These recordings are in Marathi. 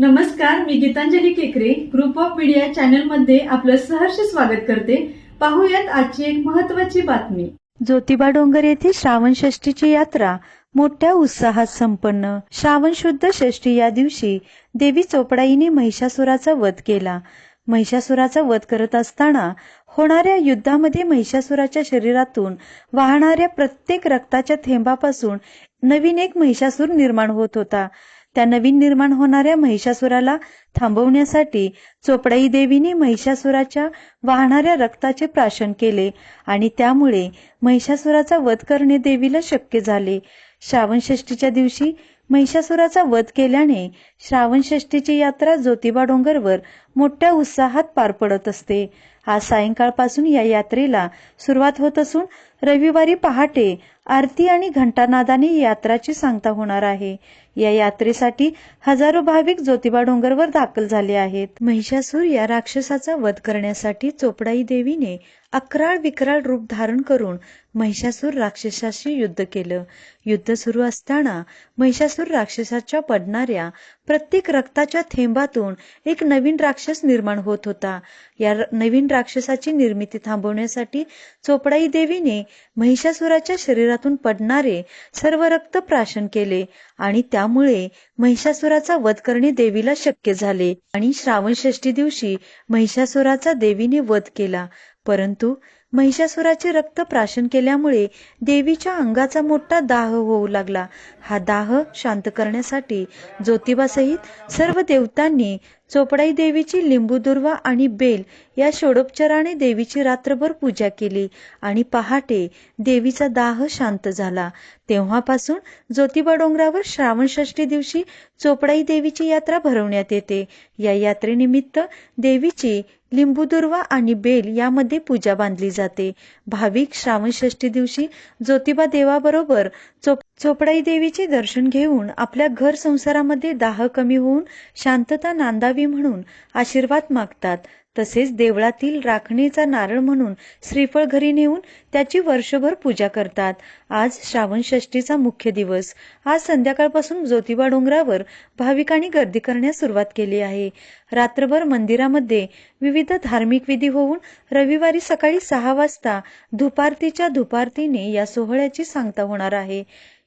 नमस्कार मी गीतांजली केकरे. ग्रुप ऑफ मीडिया चॅनलमध्ये आपलं सहर्ष स्वागत करते. पाहूयात आजची एक महत्वाची बातमी. ज्योतिबा डोंगर येथे श्रावण षष्टीची यात्रा. मोठ्या उत्साहात संपन्न. श्रावण शुद्ध षष्टी या दिवशी देवी चोपडाईने महिषासुराचा वध केला. महिषासुराचा वध करत असताना होणाऱ्या युद्धामध्ये महिषासुराच्या शरीरातून वाहणाऱ्या प्रत्येक रक्ताच्या थेंबापासून नवीन एक महिषासूर निर्माण होत होता. त्या नवीन निर्माण होणाऱ्या महिषासुराला थांबवण्यासाठी चोपडाई देवीने महिषासुराच्या वाहणाऱ्या रक्ताचे प्राशन केले आणि त्यामुळे महिषासुराचा वध करणे देवीला शक्य झाले. श्रावण षष्टीच्या दिवशी महिषासुराचा वध केल्याने श्रावण षष्टीची यात्रा ज्योतिबा डोंगरवर मोठ्या उत्साहात पार पडत असते. आज सायंकाळपासून या यात्रेला सुरुवात होत असून रविवारी पहाटे आरती आणि घंटानादाने यात्राची सांगता होणार आहे. या यात्रेसाठी हजारो भाविक ज्योतिबा डोंगरवर दाखल झाले आहेत. महिषासूर या राक्षसाचा वध करण्यासाठी चोपडाई देवीने अकराळ विकराळ रूप धारण करून महिषासूर राक्षसाशी युद्ध केलं. युद्ध सुरू असताना महिषासूर राक्षसाच्या पडणाऱ्या प्रत्येक रक्ताच्या थेंबातून एक नवीन राक्षस निर्माण होत होता. या नवीन राक्षसाची निर्मिती थांबवण्यासाठी चोपडाई देवीने महिषासुराच्या शरीरातून पडणारे सर्व रक्त प्राशन केले आणि त्यामुळे महिषासुराचा वध करणे देवीला शक्य झाले. आणि श्रावण षष्ठी दिवशी महिषासुराचा देवीने वध केला. परंतु महिषासुराचे रक्त प्राशन केल्यामुळे देवीच्या अंगाचा मोठा दाह होऊ लागला. हा दाह शांत करण्यासाठी ज्योतिबासहित सर्व देवतांनी चोपडाई देवीची लिंबूदुर्वा आणि बेल या षोडोपचाराने देवीची रात्रभर पूजा केली आणि पहाटे देवीचा दाह शांत झाला. तेव्हापासून ज्योतिबा डोंगरावर श्रावणषष्ठी दिवशी चोपडाई देवीची यात्रा भरवण्यात येते. या यात्रेनिमित्त देवीची लिंबूदुर्वा आणि बेल यामध्ये पूजा बांधली जाते. भाविक श्रावणषष्ठी दिवशी ज्योतिबा देवाबरोबर चोप चोपडाई देवीचे दर्शन घेऊन आपल्या घर संसारामध्ये दाह कमी होऊन शांतता नांदावी म्हणून आशीर्वाद मागतात. तसेच देवळातील राखणीचा नारळ म्हणून श्रीफळ घरी नेऊन त्याची वर्षभर पूजा करतात. आज श्रावण षष्टीचा मुख्य दिवस. आज संध्याकाळपासून ज्योतिबा डोंगरावर भाविकांनी गर्दी करण्यास सुरुवात केली आहे. रात्रभर मंदिरामध्ये विविध धार्मिक विधी होऊन रविवारी सकाळी सहा वाजता धुपारतीच्या धुपारतीने या सोहळ्याची सांगता होणार आहे.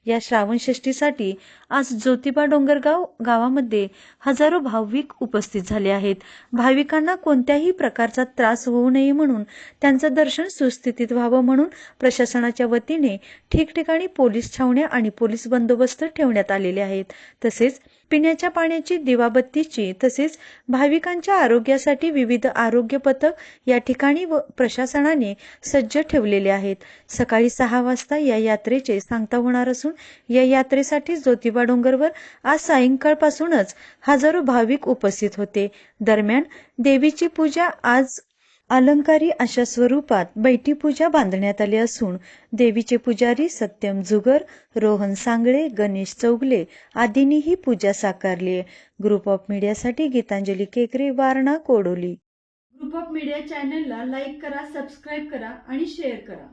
या श्रावण षष्टीसाठी आज ज्योतिबा डोंगरगाव गावामध्ये हजारो भाविक उपस्थित झाले आहेत. भाविकांना कोणत्याही प्रकारचा त्रास होऊ नये म्हणून त्यांचं दर्शन सुस्थितीत व्हावं म्हणून प्रशासनाच्या वतीने ठिकठिकाणी पोलीस छावण्या आणि पोलीस बंदोबस्त ठेवण्यात आलेले आहेत. तसेच पिण्याच्या पाण्याची दिवाबत्तीची तसेच भाविकांच्या आरोग्यासाठी विविध आरोग्य पथक या ठिकाणी व प्रशासनाने सज्ज ठेवलेले आहेत. सकाळी सहा वाजता या यात्रेचे सांगता होणार असून या यात्रेसाठी ज्योतिबा डोंगरवर आज सायंकाळपासूनच हजारो भाविक उपस्थित होते. दरम्यान देवीची पूजा आज अलंकारी अशा स्वरूपात बैठी पूजा बांधण्यात आली असून देवीचे पुजारी सत्यम जुगर रोहन सांगळे गणेश चौगले आदींनी ही पूजा साकारली आहे. Group of मीडियासाठी Gitanjali Kekare Warana Kodoli. Group of media चॅनलला लाईक करा सबस्क्राईब करा आणि शेअर करा.